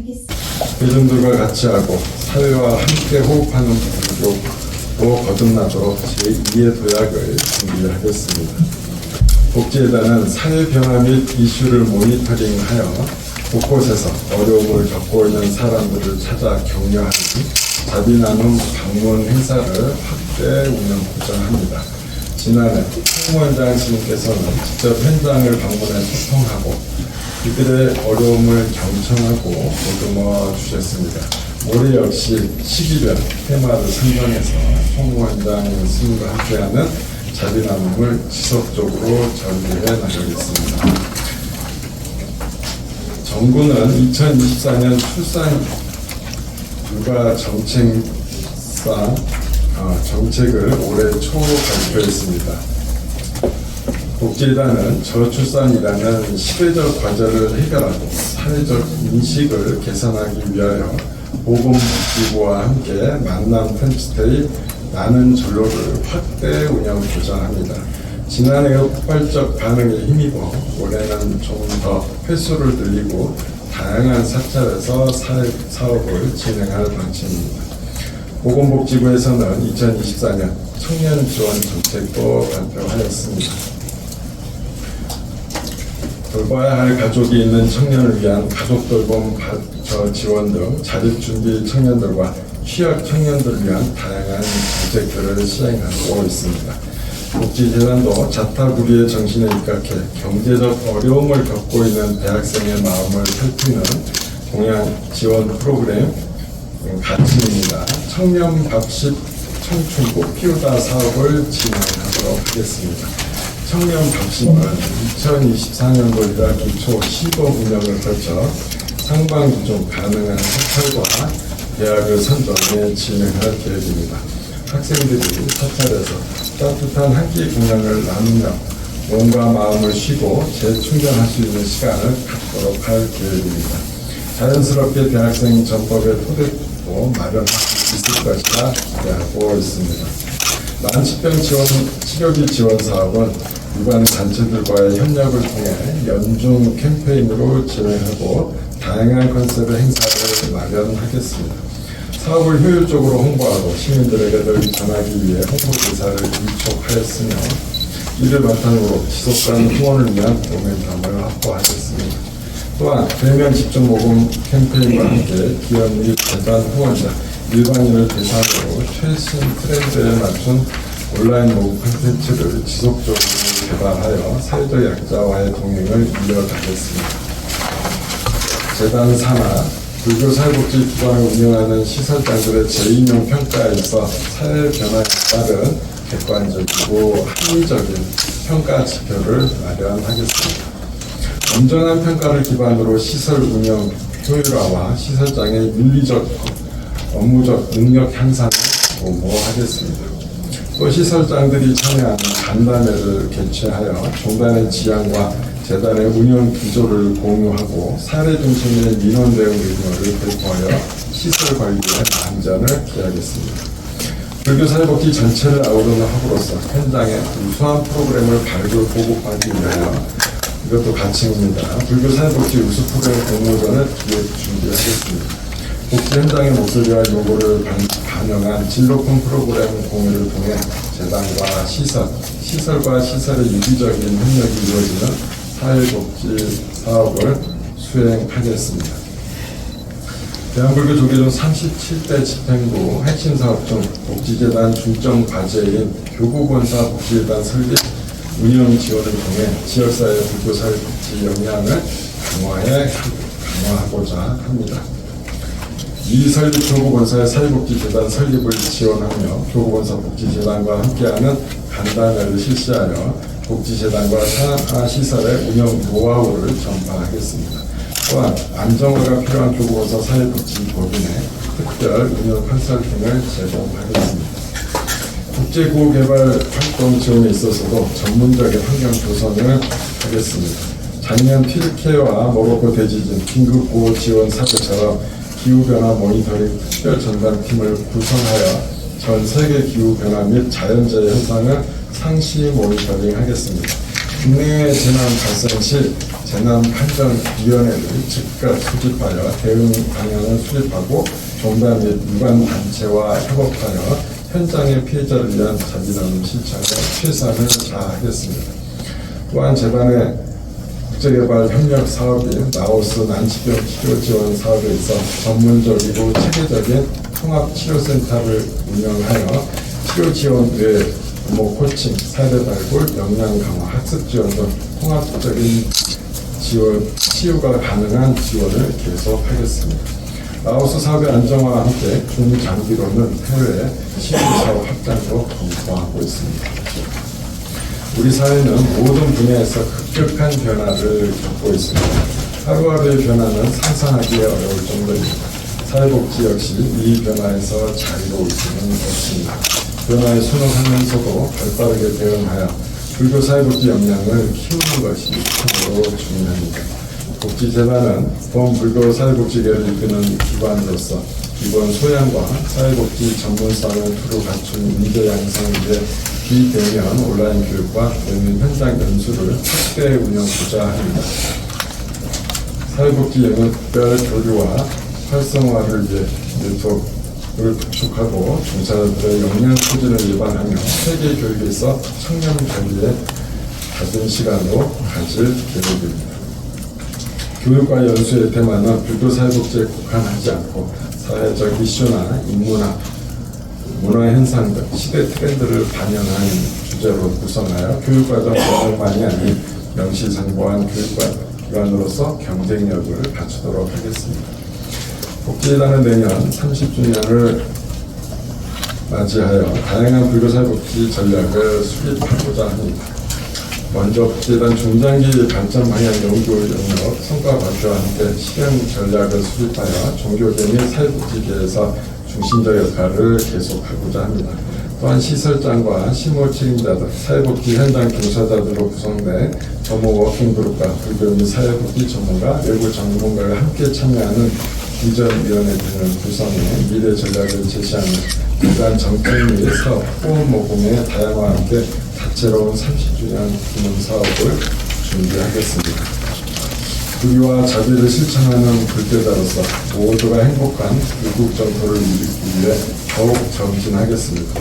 하겠습니다. 대중들과 같이 하고 사회와 함께 호흡하는 부분으로 거듭나도록 제2의 도약을 준비하겠습니다. 복지재단은 사회 변화 및 이슈를 모니터링하여 곳곳에서 어려움을 겪고 있는 사람들을 찾아 격려하는 자비 나눔 방문 행사를 확대 운영하고자 합니다. 지난해 홍원장 스님께서는 직접 현장을 방문해 소통하고 이들의 어려움을 경청하고 보듬어 주셨습니다. 올해 역시 시기별 테마를 선정해서 홍원장 스님과 함께하는 자비 나눔을 지속적으로 전개해 나가겠습니다. 정부는 2024년 출산 육아 정책상 어, 정책을 올해 초 발표했습니다. 복지단은 저출산이라는 시대적 과제를 해결하고 사회적 인식을 개선하기 위하여 보건복지부와 함께 만남 펜스테이 나는 전로를 확대 운영하고자 합니다. 지난해의 폭발적 반응에 힘입어 올해는 좀더 횟수를 늘리고 다양한 사찰에서 사회, 사업을 진행할 방침입니다. 보건복지부에서는 2024년 청년 지원 정책도 발표하였습니다. 돌봐야 할 가족이 있는 청년을 위한 가족 돌봄 지원 등 자립 준비 청년들과 취약 청년들을 위한 다양한 정책들을 시행하고 있습니다. 복지재단도 자타구리의 정신에 입각해 경제적 어려움을 겪고 있는 대학생의 마음을 살피는 동양 지원 프로그램 가치입니다. 청년 밥식 청춘국 피우다 사업을 진행하도록 하겠습니다. 청년 밥식은 2024년도이다 기초 시범 운영을 거쳐 상반기 중 가능한 사찰과 대학을 선정해 진행할 계획입니다. 학생들이 사찰에서 따뜻한 한끼 공양을 나누며 몸과 마음을 쉬고 재충전할 수 있는 시간을 갖도록 할 계획입니다. 자연스럽게 대학생 전법의 토대 도 마련할 수 있을 것이라 기대하고 있습니다. 난치병 지원 치료비 지원 사업은 유관 단체들과의 협력을 통해 연중 캠페인으로 진행하고 다양한 컨셉의 행사를 마련하겠습니다. 사업을 효율적으로 홍보하고 시민들에게 널리 전하기 위해 홍보 기사를 위촉하였으며 이를 바탕으로 지속가능 후원을 위한 모멘텀을 확보하겠습니다. 또한 대면 집중 모금 캠페인과 함께 기업 및 재단 후원자, 일반인을 대상으로 최신 트렌드에 맞춘 온라인 모금 콘텐츠를 지속적으로 개발하여 사회적 약자와의 동행을 이어가겠습니다. 재단 산하 불교 사회복지 기관을 운영하는 시설장들의 재임용 평가에서 사회 변화에 따른 객관적이고 합리적인 평가 지표를 마련하겠습니다. 온전한 평가를 기반으로 시설 운영 효율화와 시설장의 윤리적 업무적 능력 향상을 도모하겠습니다. 또 시설장들이 참여하는 간담회를 개최하여 종단의 지향과 재단의 운영 기조를 공유하고 사례 중심의 민원 대응 의무를 배포하여 시설 관리의 안전을 기하겠습니다. 불교 사회복지 전체를 아우르는 허브로서 현장에 우수한 프로그램을 발굴 보급하기 위하여 이것도 가칭입니다. 불교 사회복지 우수 프로그램 공모전을 기획 준비하겠습니다. 복지 현장의 목소리와 요구를 반- 반영한 진로품 프로그램 공유를 통해 재단과 시설, 시설과 시설의 유기적인 협력이 이루어지는 사회복지 사업을 수행하겠습니다. 대한불교 조계종 37대 집행부 핵심 사업 중 복지재단 중점 과제인 교구본사 복지재단 설립 운영 지원을 통해 지역사회 불교 사회 복지 역량을 강화해 강화하고자 합니다. 이 설립 교구본사의 사회복지재단 설립을 지원하며 교구본사 복지재단과 함께하는 간담회를 실시하여 복지재단과 산하시설의 운영 노하우를 전파하겠습니다. 또한 안정화가 필요한 교구본사 사회복지 법인에 특별 운영 컨설팅을 제공하겠습니다. 국제구호 개발 활동 지원에 있어서도 전문적인 환경 조성을 하겠습니다. 작년 튀르키예와 모로코 대지진 긴급 구호 지원 사태처럼 기후변화 모니터링 특별 전담팀을 구성하여 전 세계 기후변화 및 자연재해 현상을 상시 모니터링 하겠습니다. 국내 재난 발생 시 재난 판정 위원회를 즉각 수립하여 대응 방향을 수립하고 정부 및 유관 단체와 협업하여 현장의 피해자를 위한 자비론 실천에 최선을 다하겠습니다. 또한 재반의 국제개발 협력 사업인 라오스 난치병 치료 지원 사업에 있어 전문적이고 체계적인 통합 치료센터를 운영하여 치료 지원 외 부모 코칭, 사례 발굴, 역량 강화, 학습 지원 등 통합적인 지원, 치유가 가능한 지원을 계속하겠습니다. 라오스 사업의 안정화와 함께 중장기로는 해외 치유 사업 확장도 검토하고 있습니다. 우리 사회는 모든 분야에서 급격한 변화를 겪고 있습니다. 하루하루의 변화는 상상하기 어려울 정도입니다. 사회복지 역시 이 변화에서 자유로울 수는 없습니다. 변화에 순응하면서도 발빠르게 대응하여 불교 사회복지 역량을 키우는 것이 참으로 중요합니다. 복지재단은 본 불교 사회복지계를 이끄는 기관으로서 기본 소양과 사회복지 전문성을 두루 갖춘 인재 양성 및 비대면 온라인 교육과 대면 현장 연수를 확대 운영하고자 합니다. 사회복지 영역별 교류와 활성화를 위해 네트워크를 구축하고 종사자들의 역량 소진을 예방하며 세계 교육에서 청년 관리에 가진 시간으로 가질 계획입니다. 교육과 연수의 테마는 불교 사회복지에 국한하지 않고 사회적 이슈나 인문학, 문화 현상 등 시대 트렌드를 반영한 주제로 구성하여 교육과정 전형만이 아닌 명실상부한 교육기관으로서 경쟁력을 갖추도록 하겠습니다. 복지재단은 내년 30주년을 맞이하여 다양한 불교 사회복지 전략을 수립하고자 합니다. 먼저 복지재단 중장기 발전 방향 연구 영역 성과 발표와 함께 실행 전략을 수립하여 종교계 및 사회복지계에서 중심적 역할을 계속하고자 합니다. 또한 시설장과 실무 책임자 등 사회복지 현장 종사자들로 구성된 전문 워킹그룹과 불교 및 사회복지 전문가, 외부 전문가가 함께 참여하는 비전위원회 등을 구성해 미래 전략을 제시하는 기관 정책 및 사업, 후원 모금의 다양화와 함께 다채로운 30주년 기념 사업을 준비하겠습니다. 불의와 자비를 실천하는 불교자로서 모두가 행복한 정토를 이루기 위해 더욱 정진하겠습니다.